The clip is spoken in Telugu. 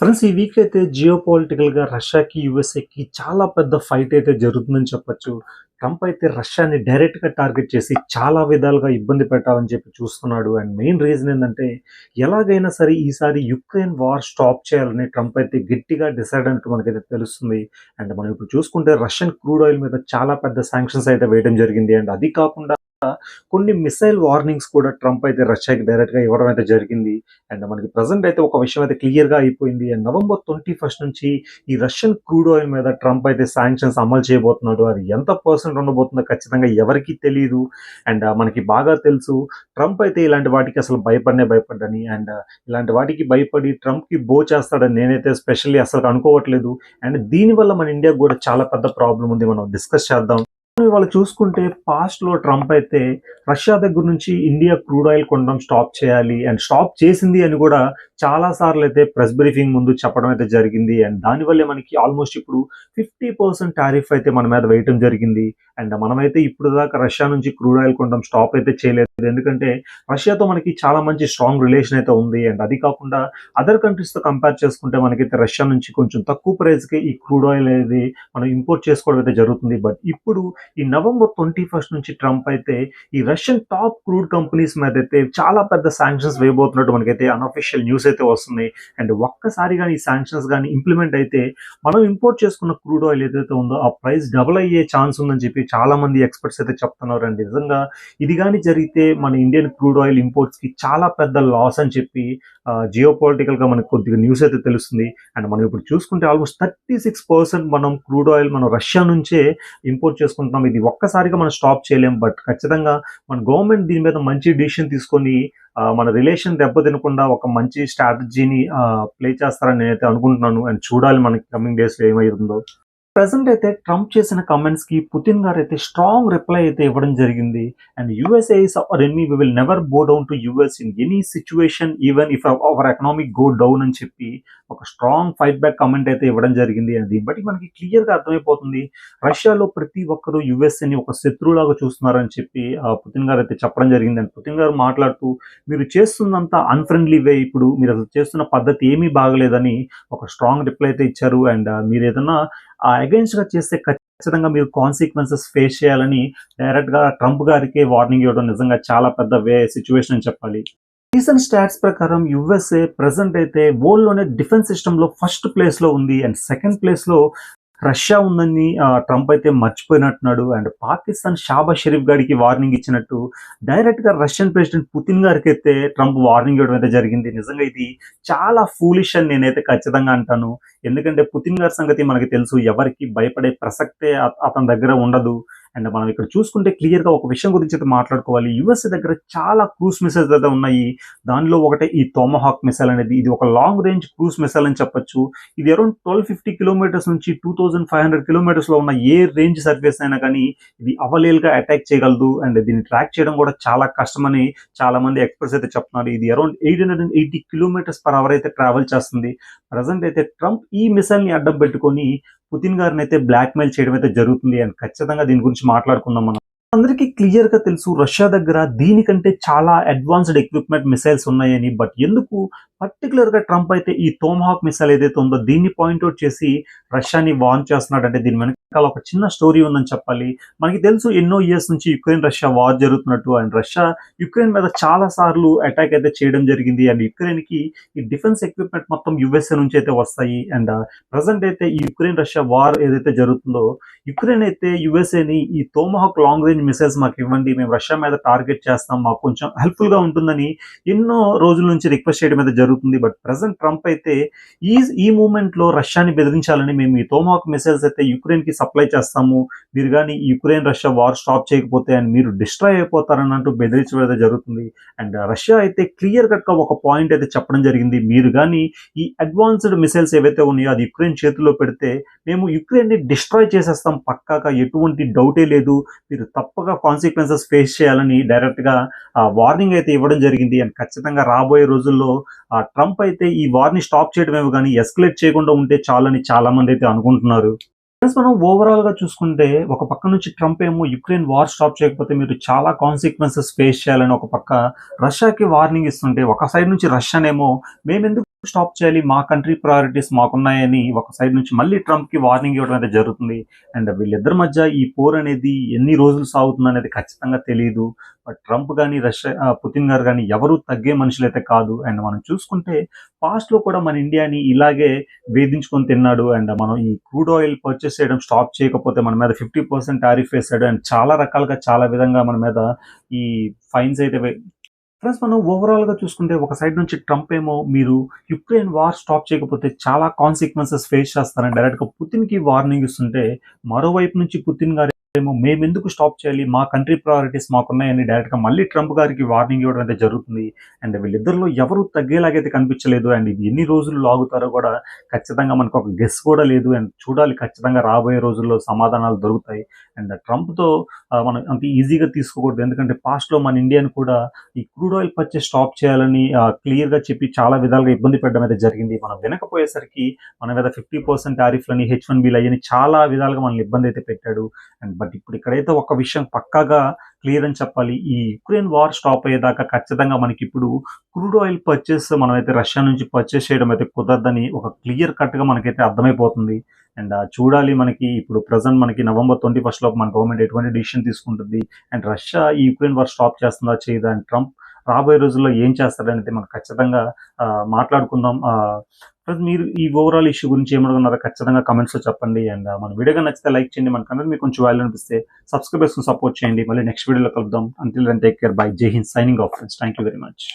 ఫ్రెండ్స్ ఈ వీక్ అయితే జియో పొలిటికల్గా రష్యాకి యుఎస్ఏకి చాలా పెద్ద ఫైట్ అయితే జరుగుతుందని చెప్పొచ్చు. ట్రంప్ అయితే రష్యాని డైరెక్ట్గా టార్గెట్ చేసి చాలా విధాలుగా ఇబ్బంది పెట్టాలని చెప్పి చూస్తున్నాడు. అండ్ మెయిన్ రీజన్ ఏంటంటే ఎలాగైనా సరే ఈసారి యుక్రెయిన్ వార్ స్టాప్ చేయాలని ట్రంప్ అయితే గట్టిగా డిసైడ్ అంటూ మనకైతే తెలుస్తుంది. అండ్ మనం ఇప్పుడు చూసుకుంటే రష్యన్ క్రూడ్ ఆయిల్ మీద చాలా పెద్ద శాంక్షన్స్ అయితే వేయడం జరిగింది. అండ్ అది కాకుండా కొన్ని మిసైల్ వార్నింగ్స్ కూడా ట్రంప్ అయితే రష్యాకి డైరెక్ట్గా ఇవ్వడం అయితే జరిగింది. అండ్ మనకి ప్రజెంట్ అయితే ఒక విషయం అయితే క్లియర్గా అయిపోయింది. అండ్ నవంబర్ ట్వంటీ ఫస్ట్ నుంచి ఈ రష్యన్ క్రూడ్ ఆయిల్ మీద ట్రంప్ అయితే శాంక్షన్స్ అమలు చేయబోతున్నాడు. అది ఎంత పర్సెంట్ ఉండబోతుందో ఖచ్చితంగా ఎవరికి తెలియదు అండ్ మనకి బాగా తెలుసు ట్రంప్ అయితే ఇలాంటి వాటికి అసలు భయపడనే భయపడ్డని. అండ్ ఇలాంటి వాటికి భయపడి ట్రంప్కి బో చేస్తాడని నేనైతే స్పెషల్లీ అసలు అనుకోవట్లేదు. అండ్ దీనివల్ల మన ఇండియాకు కూడా చాలా పెద్ద ప్రాబ్లం ఉంది. మనం డిస్కస్ చేద్దాం. వాళ్ళు చూసుకుంటే పాస్ట్లో ట్రంప్ అయితే రష్యా దగ్గర నుంచి ఇండియా క్రూడ్ ఆయిల్ కొనడం స్టాప్ చేయాలి అండ్ స్టాప్ చేసింది అని కూడా చాలా సార్లు అయితే ప్రెస్ బ్రీఫింగ్ ముందు చెప్పడం అయితే జరిగింది అండ్ దానివల్లే మనకి ఆల్మోస్ట్ ఇప్పుడు ఫిఫ్టీ పర్సెంట్ టారిఫ్ అయితే మన మీద వేయటం జరిగింది అండ్ మనమైతే ఇప్పుడు దాకా రష్యా నుంచి క్రూడ్ ఆయిల్ కొనడం స్టాప్ అయితే చేయలేదు. ఎందుకంటే రష్యాతో మనకి చాలా మంచి స్ట్రాంగ్ రిలేషన్ అయితే ఉంది అండ్ అది కాకుండా అదర్ కంట్రీస్తో కంపేర్ చేసుకుంటే మనకైతే రష్యా నుంచి కొంచెం తక్కువ ప్రైస్కి ఈ క్రూడ్ ఆయిల్ అనేది మనం ఇంపోర్ట్ చేసుకోవడం అయితే జరుగుతుంది. బట్ ఇప్పుడు ఈ నవంబర్ ట్వంటీ ఫస్ట్ నుంచి ట్రంప్ అయితే ఈ రష్యన్ టాప్ క్రూడ్ కంపెనీస్ మీద అయితే చాలా పెద్ద శాంక్షన్స్ వేయబోతున్నట్టు మనకైతే అన్అఫిషియల్ న్యూస్ అయితే వస్తున్నాయి. అండ్ ఒక్కసారి కానీ ఈ శాంక్షన్స్ కానీ ఇంప్లిమెంట్ అయితే మనం ఇంపోర్ట్ చేసుకున్న క్రూడ్ ఆయిల్ ఏదైతే ఉందో ఆ ప్రైస్ డబుల్ అయ్యే ఛాన్స్ ఉందని చెప్పి చాలా మంది ఎక్స్పర్ట్స్ అయితే చెప్తున్నారు అండి నిజంగా ఇది కానీ జరిగితే మన ఇండియన్ క్రూడ్ ఆయిల్ ఇంపోర్ట్స్కి చాలా పెద్ద లాస్ అని చెప్పి జియో పొలిటికల్గా మనకు కొద్దిగా న్యూస్ అయితే తెలుస్తుంది. అండ్ మనం ఇప్పుడు చూసుకుంటే ఆల్మోస్ట్ థర్టీ సిక్స్ పర్సెంట్ మనం క్రూడ్ ఆయిల్ మనం రష్యా నుంచే ఇంపోర్ట్ చేసుకుంటున్నాం. ఇది ఒక్కసారిగా మనం స్టాప్ చేయలేం. బట్ ఖచ్చితంగా మన గవర్నమెంట్ దీని మీద మంచి డిసిషన్ తీసుకొని మన రిలేషన్ దెబ్బతినకుండా ఒక మంచి స్ట్రాటజీని ప్లే చేస్తారని నేనైతే అనుకుంటున్నాను. అండ్ చూడాలి మనకి కమింగ్ డేస్లో ప్రజెంట్ అయితే ట్రంప్ చేసిన కమెంట్స్కి పుతిన్ గారు అయితే స్ట్రాంగ్ రిప్లై అయితే ఇవ్వడం జరిగింది. And USA is our enemy we will never go down to US in any situation even if our economic go down అని చెప్పి ఒక స్ట్రాంగ్ ఫైట్ బ్యాక్ కమెంట్ అయితే ఇవ్వడం జరిగింది. అని దీన్ని బట్టి మనకి క్లియర్గా అర్థమైపోతుంది. రష్యాలో ప్రతి ఒక్కరూ యుఎస్ఏని ఒక శత్రువులాగా చూస్తున్నారని చెప్పి పుతిన్ గారు అయితే చెప్పడం జరిగింది. అండ్ పుతిన్ గారు మాట్లాడుతూ మీరు చేస్తున్నంత అన్ఫ్రెండ్లీ వే ఇప్పుడు మీరు అసలు చేస్తున్న పద్ధతి ఏమీ బాగలేదని ఒక స్ట్రాంగ్ రిప్లై అయితే ఇచ్చారు. అండ్ మీరు ఏదన్నా అగైన్స్గా చేస్తే ఖచ్చితంగా మీరు కాన్సిక్వెన్సెస్ ఫేస్ చేయాలని డైరెక్ట్గా ట్రంప్ గారికి వార్నింగ్ ఇవ్వడం నిజంగా చాలా పెద్ద వే సిచ్యువేషన్ అని చెప్పాలి. రీసెంట్ స్టాట్స్ ప్రకారం యుఎస్ఏ ప్రెసెంట్ అయితే వరల్డ్లోనే డిఫెన్స్ సిస్టమ్లో ఫస్ట్ ప్లేస్లో ఉంది అండ్ సెకండ్ ప్లేస్లో రష్యా ఉందని ట్రంప్ అయితే మర్చిపోయినట్టున్నాడు అండ్ పాకిస్తాన్ షాబా షరీఫ్ గారికి వార్నింగ్ ఇచ్చినట్టు. డైరెక్ట్గా రష్యన్ ప్రెసిడెంట్ పుతిన్ గారికి అయితే ట్రంప్ వార్నింగ్ ఇవ్వడం అయితే జరిగింది. నిజంగా ఇది చాలా ఫూలిష్ అని నేనైతే ఖచ్చితంగా అంటాను. ఎందుకంటే పుతిన్ గారి సంగతి మనకి తెలుసు. ఎవరికి భయపడే ప్రసక్తే అతని దగ్గర ఉండదు. అండ్ మనం ఇక్కడ చూసుకుంటే క్లియర్గా ఒక విషయం గురించి అయితే మాట్లాడుకోవాలి. యుఎస్ఏ దగ్గర చాలా క్రూస్ మిసైల్స్ అయితే ఉన్నాయి. దానిలో ఒకటే ఈ తోమహాక్ మిసైల్ అనేది ఇది ఒక లాంగ్ రేంజ్ క్రూస్ మిసైల్ అని చెప్పొచ్చు. ఇది అరౌండ్ ట్వెల్వ్ ఫిఫ్టీ కిలోమీటర్స్ నుంచి టూ థౌజండ్ ఫైవ్ హండ్రెడ్ కిలోమీటర్స్లో ఉన్న ఏ రేంజ్ సర్ఫేస్ అయినా కానీ ఇది అవలేల్గా అటాక్ చేయగలదు. అండ్ దీన్ని ట్రాక్ చేయడం కూడా చాలా కష్టమని చాలా మంది ఎక్స్పర్ట్స్ అయితే చెప్తున్నారు. ఇది around eight hundred and eighty kilometres per hour అయితే ట్రావెల్ చేస్తుంది. ప్రజెంట్ అయితే ట్రంప్ ఈ మిసైల్ని అడ్డం పెట్టుకొని పుతిన్ గారిని అయితే బ్లాక్ మెయిల్ చేయడం అయితే జరుగుతుంది అండ్ ఖచ్చితంగా దీని గురించి మాట్లాడుకుందాం మనం. అందరికీ క్లియర్గా తెలుసు రష్యా దగ్గర దీనికంటే చాలా అడ్వాన్స్డ్ ఎక్విప్మెంట్ మిసైల్స్ ఉన్నాయని బట్ ఎందుకు పర్టికులర్గా ట్రంప్ అయితే ఈ తోమహాక్ మిసైల్ ఏదైతే ఉందో దీన్ని పాయింట్అవుట్ చేసి రష్యాని వార్న్ చేస్తున్నాడు అంటే దీని వెనకాల ఒక చిన్న స్టోరీ ఉందని చెప్పాలి. మనకి తెలుసు ఎన్నో ఇయర్స్ నుంచి యుక్రెయిన్ రష్యా వార్ జరుగుతున్నట్టు అండ్ రష్యా యుక్రెయిన్ మీద చాలా సార్లు అటాక్ అయితే చేయడం జరిగింది అండ్ యుక్రెయిన్కి ఈ డిఫెన్స్ ఎక్విప్మెంట్ మొత్తం యుఎస్ఏ నుంచి అయితే వస్తాయి. అండ్ ప్రజెంట్ అయితే ఈ యుక్రెయిన్ రష్యా వార్ ఏదైతే జరుగుతుందో యుక్రెయిన్ అయితే యుఎస్ఏని ఈ తోమహాక్ లాంగ్ రేంజ్ మిసైల్స్ మాకు ఇవ్వండి మేము రష్యా మీద టార్గెట్ చేస్తాం మాకు కొంచెం హెల్ప్ఫుల్గా ఉంటుందని ఎన్నో రోజుల నుంచి రిక్వెస్ట్ చేయడం అయితే జరుగుతుంది. బట్ ప్రెసెంట్ ట్రంప్ అయితే ఈ ఈ మూమెంట్లో రష్యాని బెదిరించాలని మేము ఈ తోమాక్ మిసైల్స్ అయితే యుక్రెయిన్కి సప్లై చేస్తాము. మీరు కానీ యుక్రెయిన్ రష్యా వార్ స్టాప్ చేయకపోతే అండ్ మీరు డిస్ట్రాయ్ అయిపోతారని అంటూ బెదిరించడం అయితే జరుగుతుంది. అండ్ రష్యా అయితే క్లియర్ కట్గా ఒక పాయింట్ అయితే చెప్పడం జరిగింది. మీరు కానీ ఈ అడ్వాన్స్డ్ మిసైల్స్ ఏవైతే ఉన్నాయో అది యుక్రెయిన్ చేతిలో పెడితే మేము యుక్రెయిన్ని డిస్ట్రాయ్ చేసేస్తాం. పక్కాగా ఎటువంటి డౌటే లేదు. మీరు తప్పగా కాన్సిక్వెన్సెస్ ఫేస్ చేయాలని డైరెక్ట్గా వార్నింగ్ అయితే ఇవ్వడం జరిగింది. అండ్ ఖచ్చితంగా రాబోయే రోజుల్లో ఆ ట్రంప్ అయితే ఈ వార్ని స్టాప్ చేయడమేమో కానీ ఎస్కలేట్ చేయకుండా ఉంటే చాలని చాలా మంది అయితే అనుకుంటున్నారు. మనం ఓవరాల్గా చూసుకుంటే ఒక పక్క నుంచి ట్రంప్ ఏమో యుక్రెయిన్ వార్ స్టాప్ చేయకపోతే మీరు చాలా కాన్సిక్వెన్సెస్ ఫేస్ చేయాలని ఒక పక్క రష్యాకి వార్నింగ్ ఇస్తుంటే ఒక సైడ్ నుంచి రష్యానేమో మేమెందుకు స్టాప్ చేయాలి మా కంట్రీ ప్రయారిటీస్ మాకున్నాయని ఒక సైడ్ నుంచి మళ్ళీ ట్రంప్కి వార్నింగ్ ఇవ్వడం అయితే జరుగుతుంది. అండ్ వీళ్ళిద్దరి మధ్య ఈ పోర్ అనేది ఎన్ని రోజులు సాగుతుంది అనేది ఖచ్చితంగా తెలియదు బట్ ట్రంప్ కానీ రష్యా పుతిన్ గారు కానీ ఎవరు తగ్గే మనుషులైతే కాదు. అండ్ మనం చూసుకుంటే పాస్ట్లో కూడా మన ఇండియాని ఇలాగే వేధించుకొని తిన్నాడు. అండ్ మనం ఈ క్రూడ్ ఆయిల్ పర్చేస్ చేయడం స్టాప్ చేయకపోతే మన మీద ఫిఫ్టీ పర్సెంట్ టారిఫ్ వేసాడు అండ్ చాలా రకాలుగా చాలా విధంగా మన మీద ఈ ఫైన్స్ అయితే ఫ్రెండ్స్ మనం ఓవరాల్గా చూసుకుంటే ఒక సైడ్ నుంచి ట్రంప్ ఏమో మీరు యుక్రెయిన్ వార్ స్టాప్ చేయకపోతే చాలా కాన్సిక్వెన్సెస్ ఫేస్ చేస్తారని డైరెక్ట్గా పుతిన్కి వార్నింగ్ ఇస్తుంటే మరోవైపు నుంచి పుతిన్ గారు ఏమో మేము ఎందుకు స్టాప్ చేయాలి? మా కంట్రీ ప్రయారిటీస్ మాకున్నాయని డైరెక్ట్గా మళ్ళీ ట్రంప్ గారికి వార్నింగ్ ఇవ్వడం అయితే జరుగుతుంది. అండ్ వీళ్ళిద్దరిలో ఎవరు తగ్గేలాగైతే కనిపించలేదు. అండ్ ఇది ఎన్ని రోజులు లాగుతారో కూడా ఖచ్చితంగా మనకు ఒక గెస్ కూడా లేదు. అండ్ చూడాలి ఖచ్చితంగా రాబోయే రోజుల్లో సమాధానాలు దొరుకుతాయి. అండ్ ట్రంప్తో మనం అంత ఈజీగా తీసుకోకూడదు. ఎందుకంటే పాస్ట్లో మన ఇండియాని కూడా ఈ క్రూడ్ ఆయిల్ పర్చేస్ స్టాప్ చేయాలని క్లియర్గా చెప్పి చాలా విధాలుగా ఇబ్బంది పెట్టడం అయితే జరిగింది. మనం వినకపోయేసరికి మన మీద ఫిఫ్టీ పర్సెంట్ టారిఫ్లని హెచ్ వన్ బిల్ అయ్యని చాలా విధాలుగా మనల్ని ఇబ్బంది అయితే పెట్టాడు. అండ్ బట్ ఇప్పుడు ఇక్కడైతే ఒక విషయం పక్కాగా క్లియర్ అని చెప్పాలి ఈ యుక్రెయిన్ వార్ స్టాప్ అయ్యేదాకా ఖచ్చితంగా మనకి ఇప్పుడు క్రూడ్ ఆయిల్ పర్చేస్ మనమైతే రష్యా నుంచి పర్చేస్ చేయడం అయితే కుదరదని ఒక క్లియర్ కట్గా మనకైతే అర్థమైపోతుంది. అండ్ చూడాలి మనకి ఇప్పుడు ప్రజెంట్ మనకి నవంబర్ ట్వంటీ ఫస్ట్లో మన గవర్నమెంట్ ఎటువంటి డిసిషన్ తీసుకుంటుంది. అండ్ రష్యా ఈ యుక్రెయిన్ వార్ స్టాప్ చేస్తుందా చేయదా అండ్ ట్రంప్ రాబోయే రోజుల్లో ఏం చేస్తారనేది మనం ఖచ్చితంగా మాట్లాడుకుందాం. మీరు ఈ ఓవరాల్ ఇష్యూ గురించి ఏమనుకున్నారో ఖచ్చితంగా కమెంట్స్లో చెప్పండి. అండ్ మన వీడియోగా నచ్చితే లైక్ చేయండి. మన కన్నా మీకు కొంచెం వాల్యూ అనిపిస్తే సబ్స్క్రైబ్ చేసుకుని సపోర్ట్ చేయండి. మళ్ళీ నెక్స్ట్ వీడియోలో కలుద్దాం. Until then take care bye జై Hind signing off friends thank you very much